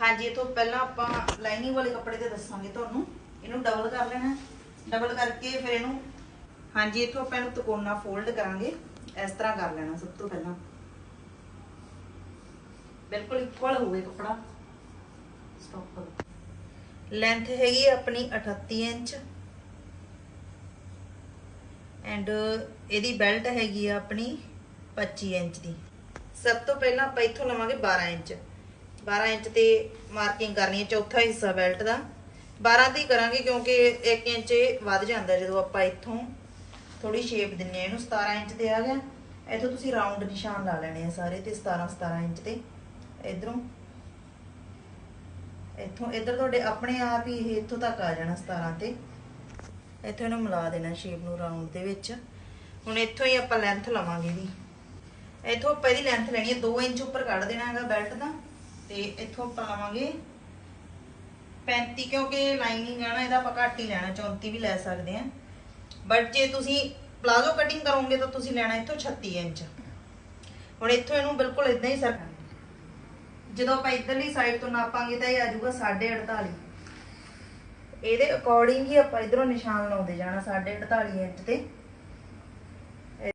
ਹਾਂਜੀ, ਇਹ ਤੋਂ ਪਹਿਲਾਂ ਆਪਾਂ ਲਾਈਨਿੰਗ ਵਾਲੇ ਕੱਪੜੇ ਤੇ ਦੱਸਾਂਗੇ ਤੁਹਾਨੂੰ। ਇਹਨੂੰ ਡਬਲ ਕਰ ਲੈਣਾ ਡਬਲ ਕਰਕੇ ਫਿਰ ਇਹਨੂੰ, ਹਾਂਜੀ ਇਥੋਂ ਆਪਾਂ ਇਹਨੂੰ ਤਕੋਨਾ ਫੋਲਡ ਕਰਾਂਗੇ। ਇਸ ਤਰ੍ਹਾਂ ਕਰ ਲੈਣਾ ਸਭ ਤੋਂ ਪਹਿਲਾਂ। ਬਿਲਕੁਲ ਇਕੁਅਲ ਹੋਵੇ ਕੱਪੜਾ। ਸਟਾਪ ਕਰੋ ਲੈਂਥ ਹੈਗੀ ਆਪਣੀ 38 ਇੰਚ। ਐਂਡ ਇਹਦੀ ਬੈਲਟ ਹੈਗੀ ਆ ਆਪਣੀ 25 ਇੰਚ ਦੀ। ਸਭ ਤੋਂ ਪਹਿਲਾਂ ਆਪਾਂ ਇੱਥੋਂ ਲਵਾਂਗੇ 12 ਇੰਚ। 12 ਇੰਚ ਤੇ ਮਾਰਕਿੰਗ ਕਰਨੀ ਹੈ, ਚੌਥਾ ਹਿੱਸਾ ਬੈਲਟ ਦਾ। 12 ਦੀ ਕਰਾਂਗੇ ਕਿਉਂਕਿ 1 ਇੰਚ ਵੱਧ ਜਾਂਦਾ ਜਦੋਂ ਆਪਾਂ ਇੱਥੋਂ ਥੋੜੀ ਸ਼ੇਪ ਦਿੰਨੇ ਆ ਇਹਨੂੰ 17 ਇੰਚ ਤੇ ਆ ਗਿਆ। ਇੱਥੋਂ ਤੁਸੀਂ ਰਾਉਂਡ ਨਿਸ਼ਾਨ ਲਾ ਲੈਣੇ ਆ ਸਾਰੇ ਤੇ 17 17 ਇੰਚ ਤੇ। ਇਧਰੋਂ। ਇੱਥੋਂ, ਇੱਧਰ ਤੁਹਾਡੇ ਆਪਣੇ ਆਪ ਹੀ ਇਹ ਇੱਥੋਂ ਤੱਕ ਆ ਜਾਣਾ 17 ਤੇ। ਇੱਥੋਂ ਇਹਨੂੰ ਮਿਲਾ ਦੇਣਾ ਸ਼ੇਪ ਨੂੰ ਰਾਉਂਡ ਦੇ ਵਿੱਚ। ਹੁਣ ਇੱਥੋਂ ਹੀ ਆਪਾਂ ਲੈਂਥ ਲਵਾਂਗੇ ਇਹਦੀ ਇੱਥੋਂ ਆਪਾਂ ਇਹਦੀ ਲੈਂਥ ਲੈਣੀ ਹੈ 2 ਇੰਚ ਉੱਪਰ ਕੱਢ ਦੇਣਾ ਹੈਗਾ ਬੈਲਟ ਦਾ। ਤੇ ਇੱਥੋਂ ਆਪਾਂ ਲਵਾਂਗੇ 35 ਕਿਉਂਕਿ ਲਾਈਨਿੰਗ ਆ ਨਾ, ਇਹਦਾ ਆਪਾਂ ਘੱਟ ਹੀ ਲੈਣਾ 34 ਵੀ ਲੈ ਸਕਦੇ ਆ ਬਟ ਜੇ ਤੁਸੀਂ ਪਲਾਜ਼ੋ ਕਟਿੰਗ ਕਰੋਗੇ, ਤਾਂ ਤੁਸੀਂ ਲੈਣਾ ਇੱਥੋਂ 36 ਇੰਚ। ਹੁਣ ਇੱਥੋਂ ਇਹਨੂੰ ਬਿਲਕੁਲ ਇਦਾਂ ਹੀ ਸਰ ਜਦੋਂ ਆਪਾਂ ਇਧਰਲੀ ਸਾਈਡ ਤੋਂ ਨਾਪਾਂਗੇ, ਤਾਂ ਇਹ ਆ ਜਾਊਗਾ 48 ਇਹਦੇ ਅਕੋਰਡਿੰਗ ਹੀ ਆਪਾਂ ਇਧਰੋਂ ਨਿਸ਼ਾਨ ਲਾਉਂਦੇ ਜਾਣਾ 48 ਇੰਚ ਤੇ।